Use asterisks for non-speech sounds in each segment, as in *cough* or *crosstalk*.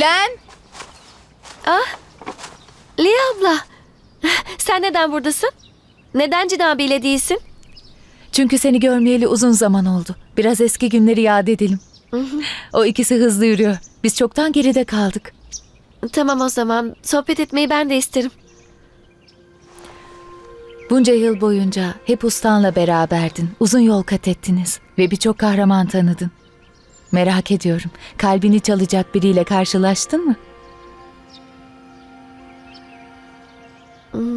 Len! Liya abla. Sen neden buradasın? Neden Cin abiyle değilsin? Çünkü seni görmeyeli uzun zaman oldu. Biraz eski günleri yad edelim. o ikisi hızlı yürüyor. Biz çoktan geride kaldık. Tamam o zaman. Sohbet etmeyi ben de isterim. Bunca yıl boyunca hep ustanla beraberdin. Uzun yol kat ettiniz ve birçok kahraman tanıdın. Merak ediyorum. Kalbini çalacak biriyle karşılaştın mı? *laughs*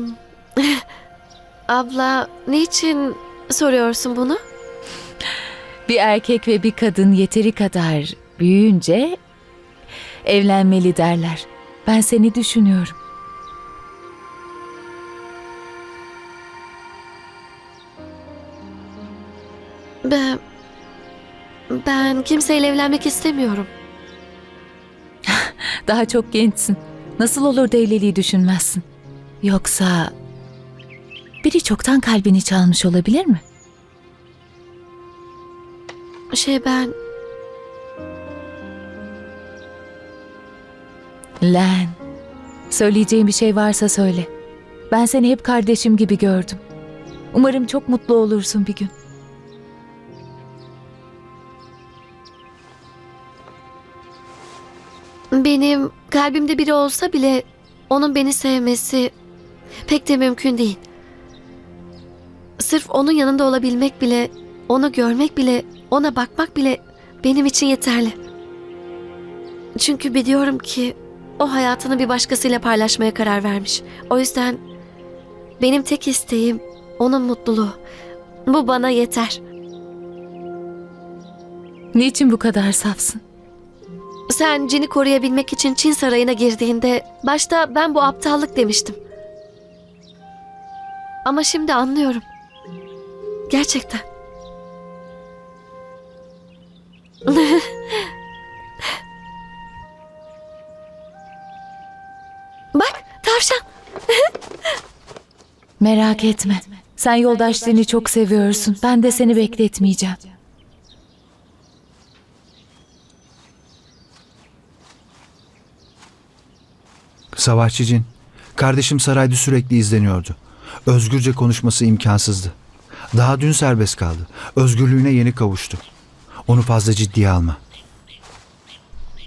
Abla niçin soruyorsun bunu? *laughs* Bir erkek ve bir kadın yeteri kadar büyüyünce evlenmeli derler. Ben seni düşünüyorum. Ben... Ben kimseyle evlenmek istemiyorum. *laughs* Daha çok gençsin. Nasıl olur da evliliği düşünmezsin? Yoksa biri çoktan kalbini çalmış olabilir mi? Şey ben... Len, söyleyeceğim bir şey varsa söyle. Ben seni hep kardeşim gibi gördüm. Umarım çok mutlu olursun bir gün. Benim kalbimde biri olsa bile onun beni sevmesi pek de mümkün değil. Sırf onun yanında olabilmek bile, onu görmek bile, ona bakmak bile benim için yeterli. Çünkü biliyorum ki o hayatını bir başkasıyla paylaşmaya karar vermiş. O yüzden benim tek isteğim onun mutluluğu. Bu bana yeter. Niçin bu kadar safsın? Sen Cin'i koruyabilmek için Çin sarayına girdiğinde başta ben bu aptallık demiştim. Ama şimdi anlıyorum. Gerçekten. *laughs* Bak tavşan. Merak etme. Sen yoldaşlarını çok seviyorsun. Ben de seni bekletmeyeceğim. Savaşçı Cin, kardeşim sarayda sürekli izleniyordu. Özgürce konuşması imkansızdı. Daha dün serbest kaldı. Özgürlüğüne yeni kavuştu. Onu fazla ciddiye alma.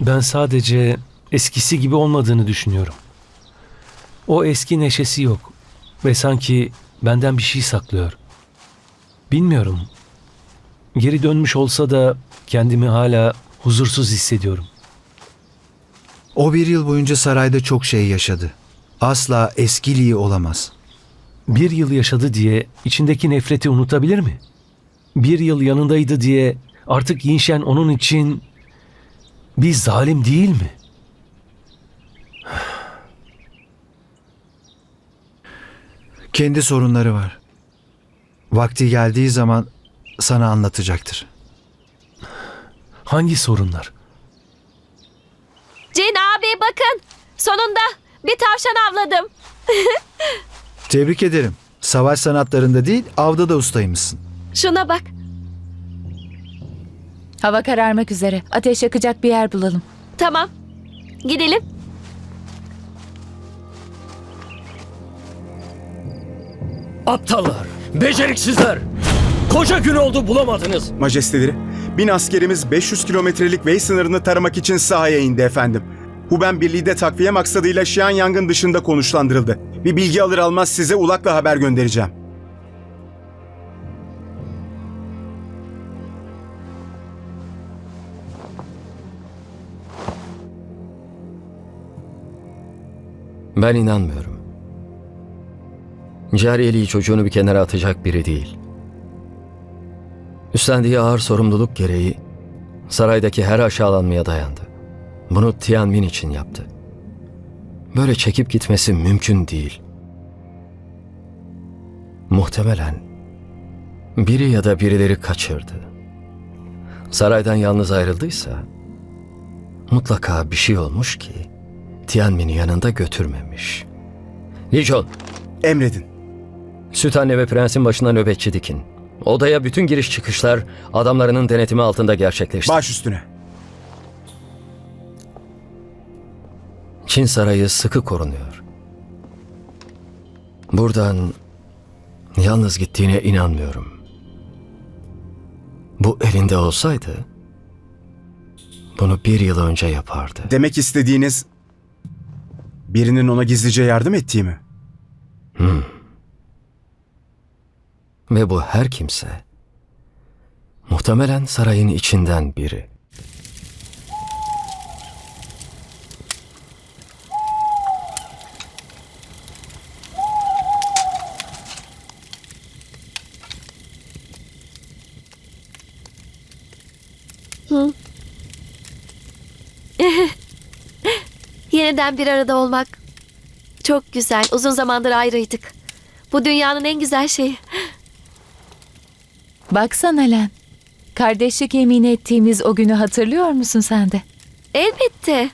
Ben sadece eskisi gibi olmadığını düşünüyorum. O eski neşesi yok ve sanki benden bir şey saklıyor. Bilmiyorum. Geri dönmüş olsa da kendimi hala huzursuz hissediyorum. O bir yıl boyunca sarayda çok şey yaşadı. Asla eskiliği olamaz. Bir yıl yaşadı diye içindeki nefreti unutabilir mi? Bir yıl yanındaydı diye artık Yinşen onun için bir zalim değil mi? Kendi sorunları var. Vakti geldiği zaman sana anlatacaktır. Hangi sorunlar? Cin abi bakın. Sonunda bir tavşan avladım. *laughs* Tebrik ederim. Savaş sanatlarında değil, avda da ustaymışsın. Şuna bak. Hava kararmak üzere. Ateş yakacak bir yer bulalım. Tamam. Gidelim. Aptallar, beceriksizler. Koca gün oldu bulamadınız. Majesteleri, bin askerimiz 500 kilometrelik Wei sınırını taramak için sahaya indi efendim. Huben Birliği de takviye maksadıyla Xianyang'ın dışında konuşlandırıldı. Bir bilgi alır almaz size ulakla haber göndereceğim. Ben inanmıyorum. Cariyeliği çocuğunu bir kenara atacak biri değil. Üstlendiği ağır sorumluluk gereği saraydaki her aşağılanmaya dayandı. Bunu Tianmin için yaptı. Böyle çekip gitmesi mümkün değil. Muhtemelen biri ya da birileri kaçırdı. Saraydan yalnız ayrıldıysa mutlaka bir şey olmuş ki Tianmin'i yanında götürmemiş. Lijon, Emredin. süt anne ve prensin başına nöbetçi dikin. Odaya bütün giriş çıkışlar adamlarının denetimi altında gerçekleşti. Baş üstüne. Çin sarayı sıkı korunuyor. Buradan yalnız gittiğine inanmıyorum. Bu elinde olsaydı bunu bir yıl önce yapardı. Demek istediğiniz birinin ona gizlice yardım ettiği mi? Ve bu her kimse muhtemelen sarayın içinden biri. *laughs* Yeniden bir arada olmak çok güzel. Uzun zamandır ayrıydık. Bu dünyanın en güzel şeyi. Baksana Len. Kardeşlik yemin ettiğimiz o günü hatırlıyor musun sen de? Elbette.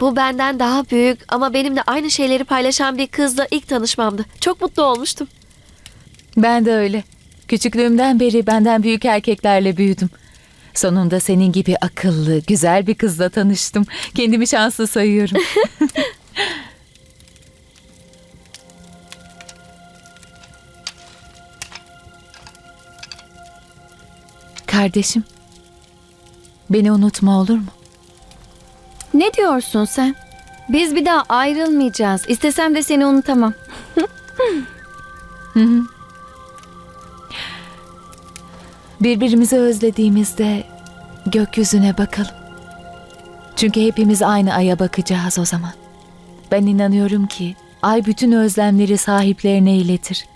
Bu benden daha büyük ama benimle aynı şeyleri paylaşan bir kızla ilk tanışmamdı. Çok mutlu olmuştum. Ben de öyle. Küçüklüğümden beri benden büyük erkeklerle büyüdüm. Sonunda senin gibi akıllı, güzel bir kızla tanıştım. Kendimi şanslı sayıyorum. *laughs* Kardeşim, beni unutma olur mu? Ne diyorsun sen? Biz bir daha ayrılmayacağız. İstesem de seni unutamam. Birbirimizi özlediğimizde gökyüzüne bakalım. Çünkü hepimiz aynı aya bakacağız o zaman. Ben inanıyorum ki ay bütün özlemleri sahiplerine iletir.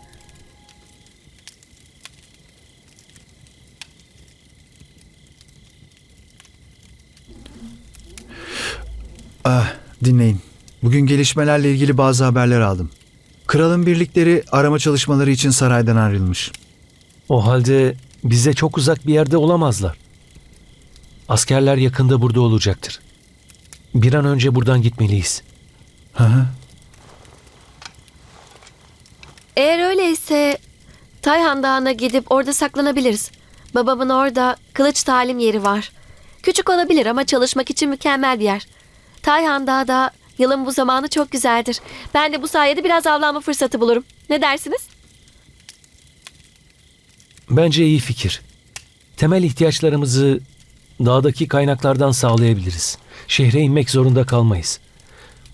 Ah, dinleyin. Bugün gelişmelerle ilgili bazı haberler aldım. Kralın birlikleri arama çalışmaları için saraydan ayrılmış. O halde bize çok uzak bir yerde olamazlar. Askerler yakında burada olacaktır. Bir an önce buradan gitmeliyiz. Hı hı. Eğer öyleyse Tayhan Dağı'na gidip orada saklanabiliriz. Babamın orada kılıç talim yeri var. Küçük olabilir ama çalışmak için mükemmel bir yer. Tayhan Dağı da yılın bu zamanı çok güzeldir. Ben de bu sayede biraz avlanma fırsatı bulurum. Ne dersiniz? Bence iyi fikir. Temel ihtiyaçlarımızı dağdaki kaynaklardan sağlayabiliriz. Şehre inmek zorunda kalmayız.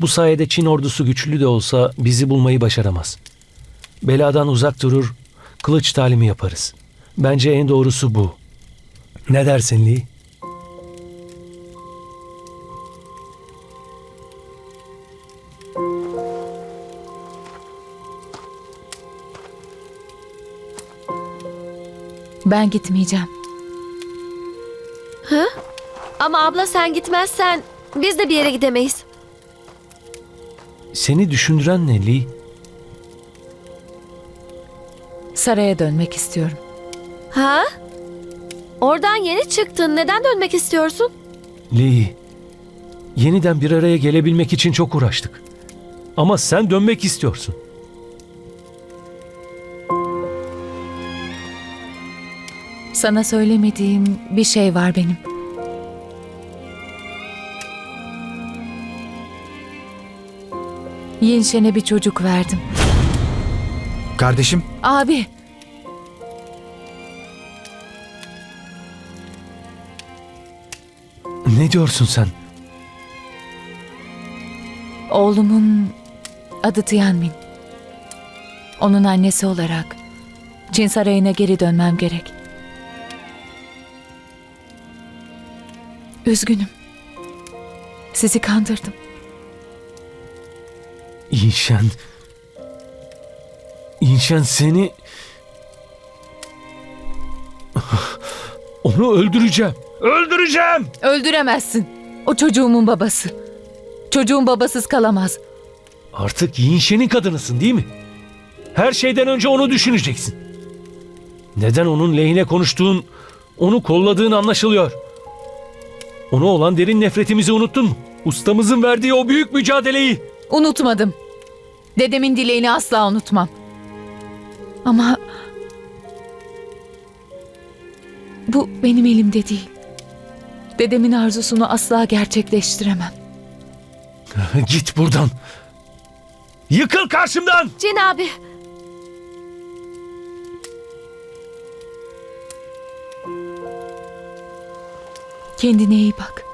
Bu sayede Çin ordusu güçlü de olsa bizi bulmayı başaramaz. Beladan uzak durur, kılıç talimi yaparız. Bence en doğrusu bu. Ne dersin Lee? Ben gitmeyeceğim. Ama abla sen gitmezsen biz de bir yere gidemeyiz. Seni düşündüren ne Lee? Saraya dönmek istiyorum. Ha? Oradan yeni çıktın. Neden dönmek istiyorsun? Lee, yeniden bir araya gelebilmek için çok uğraştık. Ama sen dönmek istiyorsun. Sana söylemediğim bir şey var benim. Yinşen'e bir çocuk verdim. Kardeşim, Abi, Ne diyorsun sen? oğlumun adı Tianmin. Onun annesi olarak Çin sarayına geri dönmem gerek. Üzgünüm. Sizi kandırdım. İnşen... İnşen seni... Onu öldüreceğim. Öldüreceğim! Öldüremezsin. O çocuğumun babası. Çocuğum babasız kalamaz. Artık Yinşen'in kadınısın değil mi? Her şeyden önce onu düşüneceksin. Neden onun lehine konuştuğun, onu kolladığın anlaşılıyor. Ona olan derin nefretimizi unuttun mu? Ustamızın verdiği o büyük mücadeleyi. Unutmadım. Dedemin dileğini asla unutmam. Ama bu benim elimde değil. Dedemin arzusunu asla gerçekleştiremem. *laughs* Git buradan. Yıkıl karşımdan. Cin abi. Kendine iyi bak.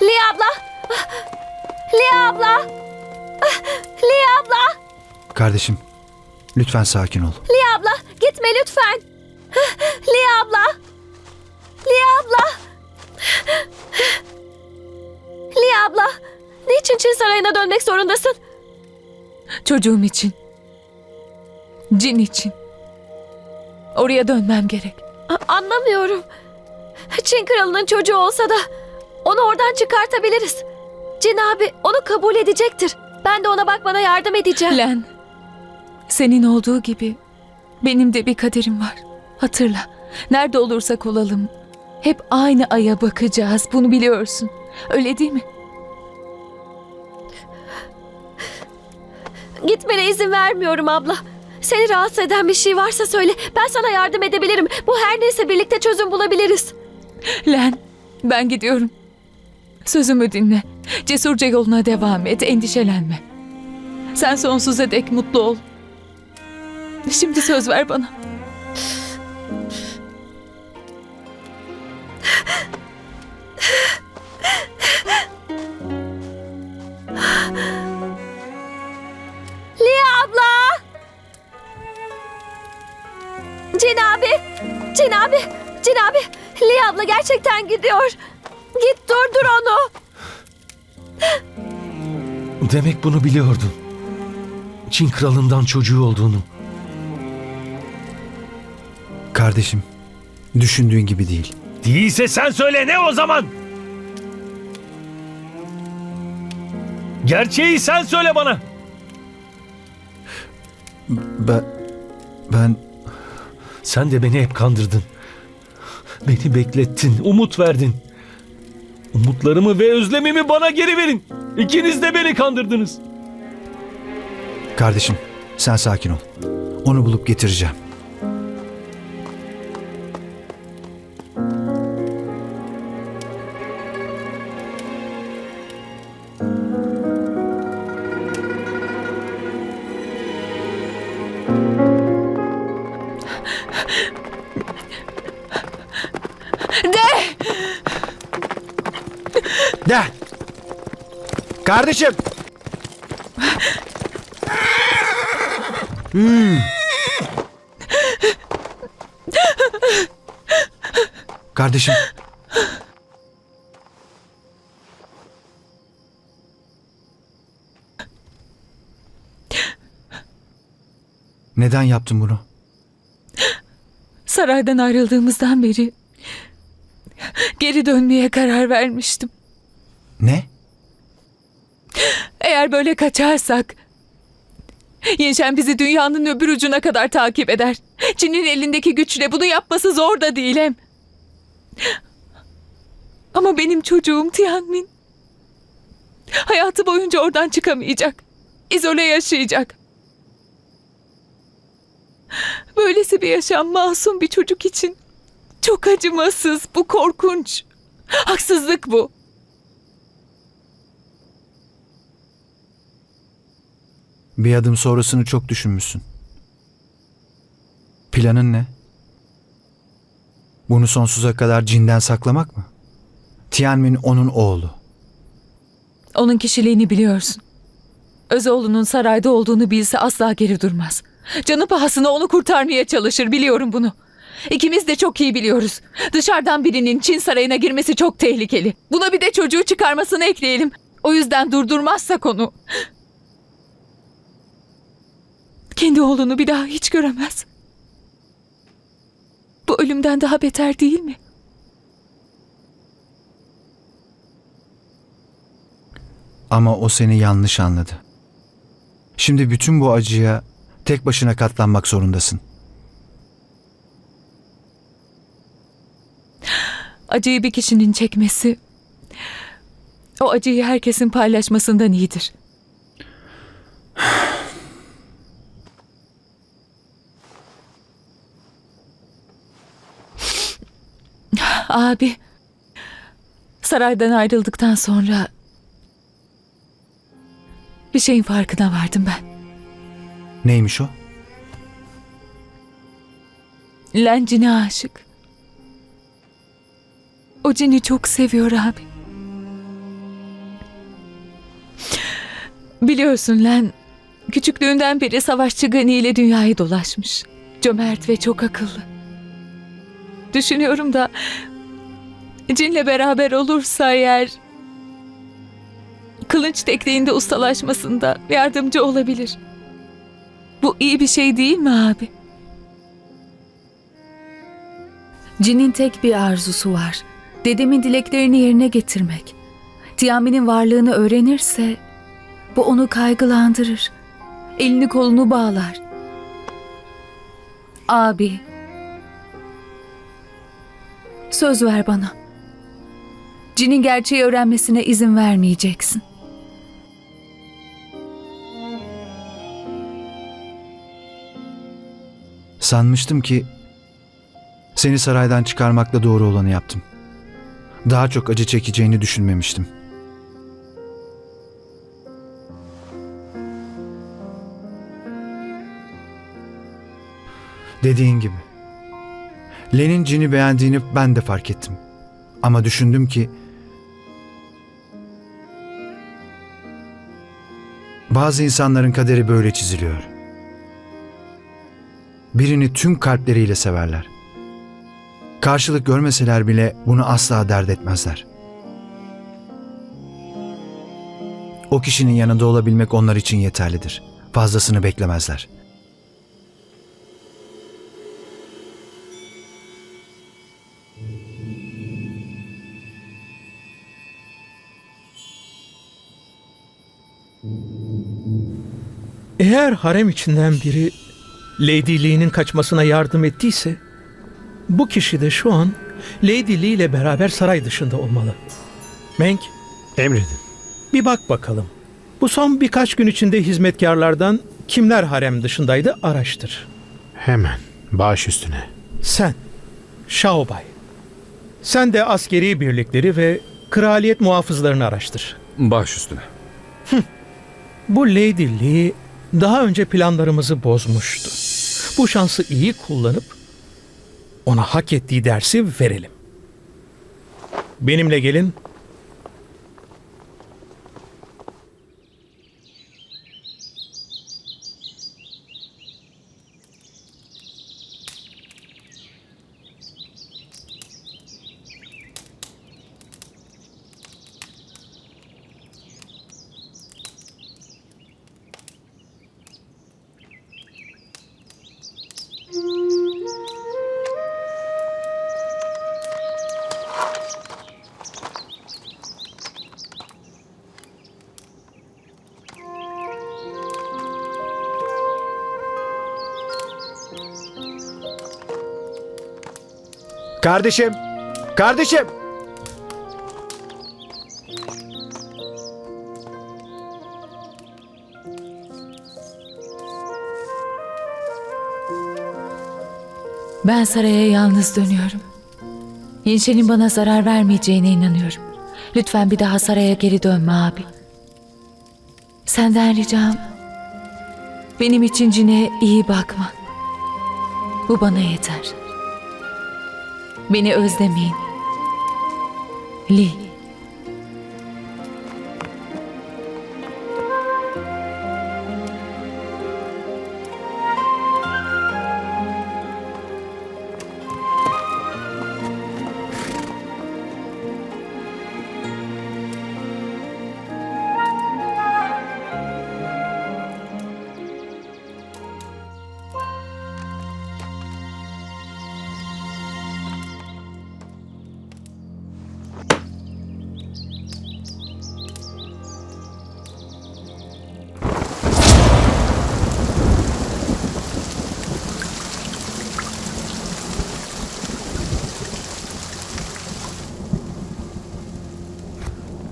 Liya abla. Liya abla. Liya abla. Kardeşim, lütfen sakin ol. Liya abla. Gitme lütfen. Liya abla. Liya abla. Liya abla. Niçin Çin Sarayı'na dönmek zorundasın? Çocuğum için. Cin için. Oraya dönmem gerek. A- Anlamıyorum. Çin kralının çocuğu olsa da onu oradan çıkartabiliriz. Cin abi onu kabul edecektir. Ben de ona bakmana yardım edeceğim. Len, senin olduğu gibi benim de bir kaderim var. Hatırla, nerede olursak olalım hep aynı aya bakacağız. Bunu biliyorsun. Öyle değil mi? Gitmene izin vermiyorum abla. Seni rahatsız eden bir şey varsa söyle. Ben sana yardım edebilirim. Bu her neyse birlikte çözüm bulabiliriz. Len, ben gidiyorum. Sözümü dinle. Cesurca yoluna devam et, endişelenme. Sen sonsuza dek mutlu ol. Şimdi söz ver bana. Cin abi! Cin abi! Cin abi! Liya abla gerçekten gidiyor. Git durdur onu. Demek bunu biliyordun. Çin kralından çocuğu olduğunu. Kardeşim, düşündüğün gibi değil. Değilse sen söyle ne o zaman? Gerçeği sen söyle bana. Ben, ben Sen de beni hep kandırdın. Beni beklettin, umut verdin. Umutlarımı ve özlemimi bana geri verin. İkiniz de beni kandırdınız. kardeşim, sen sakin ol. Onu bulup getireceğim. Kardeşim! Hmm. Kardeşim. Neden yaptın bunu? Saraydan ayrıldığımızdan beri geri dönmeye karar vermiştim. Ne? Eğer böyle kaçarsak Yenşen bizi dünyanın öbür ucuna kadar takip eder. Çin'in elindeki güçle bunu yapması zor da değil hem. Ama benim çocuğum Tianmin hayatı boyunca oradan çıkamayacak. İzole yaşayacak. Böylesi bir yaşam masum bir çocuk için çok acımasız. Bu korkunç. Haksızlık bu. Bir adım sonrasını çok düşünmüşsün. Planın ne? Bunu sonsuza kadar cinden saklamak mı? Tianmin onun oğlu. Onun kişiliğini biliyorsun. Özoğlu'nun sarayda olduğunu bilse asla geri durmaz. Canı pahasına onu kurtarmaya çalışır biliyorum bunu. İkimiz de çok iyi biliyoruz. Dışarıdan birinin Çin sarayına girmesi çok tehlikeli. Buna bir de çocuğu çıkarmasını ekleyelim. O yüzden durdurmazsak onu... Kendi oğlunu bir daha hiç göremez. Bu ölümden daha beter değil mi? Ama o seni yanlış anladı. Şimdi bütün bu acıya tek başına katlanmak zorundasın. Acıyı bir kişinin çekmesi o acıyı herkesin paylaşmasından iyidir. Abi, saraydan ayrıldıktan sonra bir şeyin farkına vardım ben. Neymiş o? Len Cin'e aşık. O Cin'i çok seviyor abi. Biliyorsun Len, küçüklüğünden beri savaşçı Gani ile dünyayı dolaşmış. Cömert ve çok akıllı. Düşünüyorum da Cin'le beraber olursa eğer kılıç tekniğinde ustalaşmasında yardımcı olabilir. Bu iyi bir şey değil mi abi? Cin'in tek bir arzusu var. Dedemin dileklerini yerine getirmek. Tiami'nin varlığını öğrenirse bu onu kaygılandırır. Elini kolunu bağlar. Abi. Söz ver bana. Cin'in gerçeği öğrenmesine izin vermeyeceksin. Sanmıştım ki seni saraydan çıkarmakla doğru olanı yaptım. Daha çok acı çekeceğini düşünmemiştim. Dediğin gibi. Len'in cini beğendiğini ben de fark ettim. Ama düşündüm ki bazı insanların kaderi böyle çiziliyor. Birini tüm kalpleriyle severler. Karşılık görmeseler bile bunu asla dert etmezler. O kişinin yanında olabilmek onlar için yeterlidir. Fazlasını beklemezler. Eğer harem içinden biri Lady Lee'nin kaçmasına yardım ettiyse, bu kişi de şu an Lady Lee ile beraber saray dışında olmalı. Menk, Emredin. bir bak bakalım. Bu son birkaç gün içinde hizmetkarlardan kimler harem dışındaydı araştır. Hemen. Baş üstüne. Sen, Şaobay. Sen de askeri birlikleri ve kraliyet muhafızlarını araştır. Baş üstüne. Bu Lady Lee daha önce planlarımızı bozmuştu. Bu şansı iyi kullanıp ona hak ettiği dersi verelim. Benimle gelin. Kardeşim! Kardeşim! Ben saraya yalnız dönüyorum. Yinşe'nin bana zarar vermeyeceğine inanıyorum. Lütfen bir daha saraya geri dönme abi. Senden ricam benim için Cine iyi bakma. Bu bana yeter. Beni özlemeyin. Lee.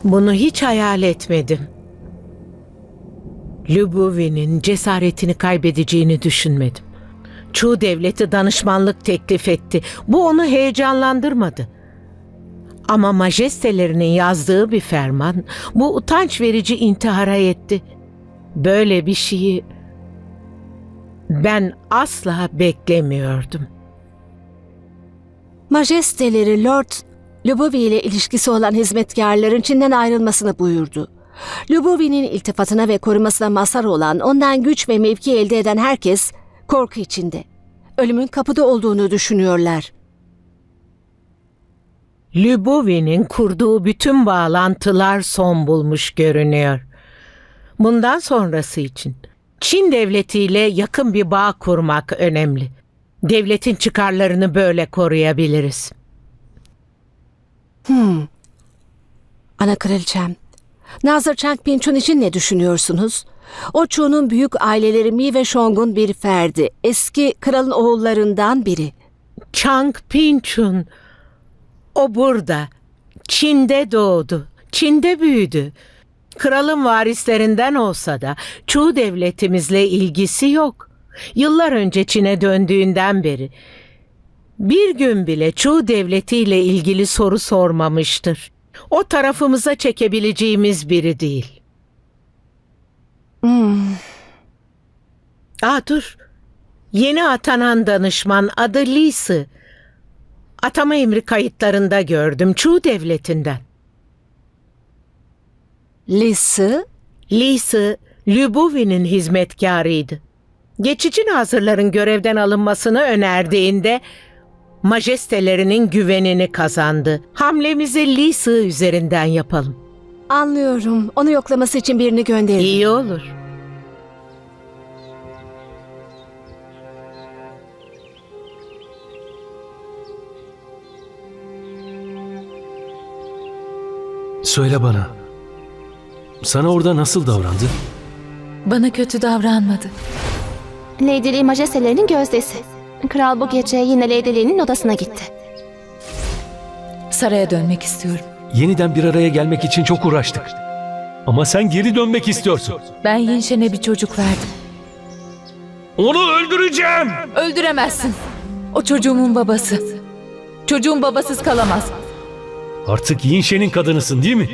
Bunu hiç hayal etmedim. Lubuvi'nin cesaretini kaybedeceğini düşünmedim. Çu devleti danışmanlık teklif etti. Bu onu heyecanlandırmadı. Ama majestelerinin yazdığı bir ferman bu utanç verici intihara etti. Böyle bir şeyi ben asla beklemiyordum. Majesteleri Lord Lubovi ile ilişkisi olan hizmetkarların Çin'den ayrılmasını buyurdu. Lubovi'nin iltifatına ve korumasına mazhar olan, ondan güç ve mevki elde eden herkes korku içinde. Ölümün kapıda olduğunu düşünüyorlar. Lübovi'nin kurduğu bütün bağlantılar son bulmuş görünüyor. Bundan sonrası için Çin devletiyle yakın bir bağ kurmak önemli. Devletin çıkarlarını böyle koruyabiliriz. Hmm. Ana kraliçem, Nazır Chang Pinchun için ne düşünüyorsunuz? O Chu'nun büyük aileleri Mi ve Shong'un bir ferdi. Eski kralın oğullarından biri. Chang Pinchun. O burada. Çin'de doğdu. Çin'de büyüdü. Kralın varislerinden olsa da Chu devletimizle ilgisi yok. Yıllar önce Çin'e döndüğünden beri bir gün bile Chu devletiyle ilgili soru sormamıştır. O tarafımıza çekebileceğimiz biri değil. Hmm. Aa dur. Yeni atanan danışman adı Lisi. Atama emri kayıtlarında gördüm. Chu devletinden. Lisi, Lisi, Lübovi'nin hizmetkarıydı. Geçici nazırların görevden alınmasını önerdiğinde majestelerinin güvenini kazandı. Hamlemizi Lisi üzerinden yapalım. anlıyorum. Onu yoklaması için birini gönderin. İyi olur. Söyle bana. Sana orada nasıl davrandı? Bana kötü davranmadı. Lady Lee majestelerinin gözdesi. Kral bu gece yine Lady Lee'nin odasına gitti. Saraya dönmek istiyorum. Yeniden bir araya gelmek için çok uğraştık. Ama sen geri dönmek istiyorsun. Ben Yinşen'e bir çocuk verdim. Onu öldüreceğim. Öldüremezsin. O çocuğumun babası. Çocuğum babasız kalamaz. Artık Yinşe'nin kadınısın değil mi?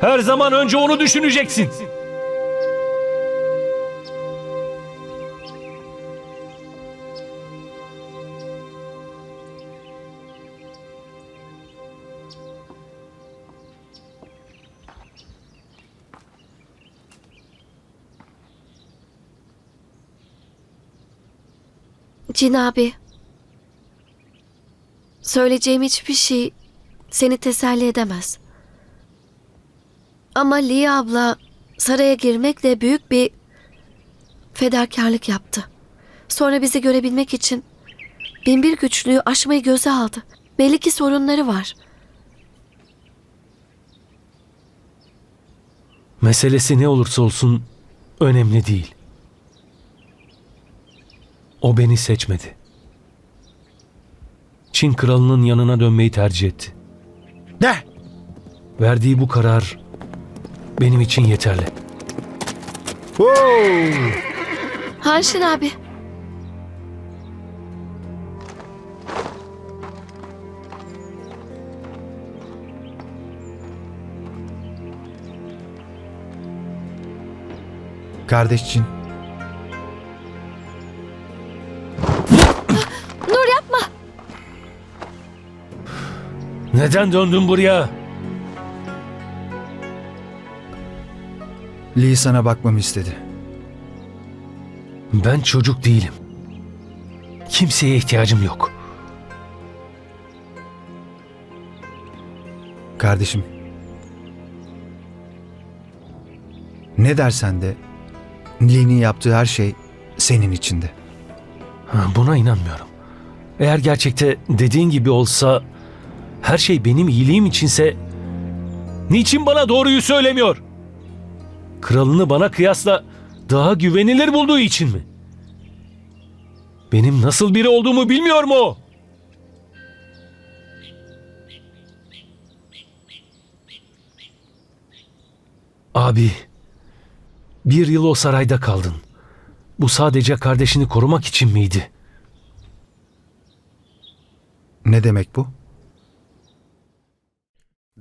Her zaman önce onu düşüneceksin. Cin abi. Söyleyeceğim hiçbir şey seni teselli edemez. Ama Lee abla saraya girmekle büyük bir fedakarlık yaptı. Sonra bizi görebilmek için binbir güçlüğü aşmayı göze aldı. Belli ki sorunları var. Meselesi ne olursa olsun önemli değil. O beni seçmedi. Çin kralının yanına dönmeyi tercih etti. Ne? Verdiği bu karar benim için yeterli. Hanşin abi. Kardeş Cin, Neden döndün buraya? Lee sana bakmamı istedi. Ben çocuk değilim. Kimseye ihtiyacım yok. Kardeşim. Ne dersen de Lee'nin yaptığı her şey senin içinde. Buna inanmıyorum. Eğer gerçekte dediğin gibi olsa her şey benim iyiliğim içinse niçin bana doğruyu söylemiyor? Kralını bana kıyasla daha güvenilir bulduğu için mi? Benim nasıl biri olduğumu bilmiyor mu? Abi, bir yıl o sarayda kaldın. Bu sadece kardeşini korumak için miydi? Ne demek bu?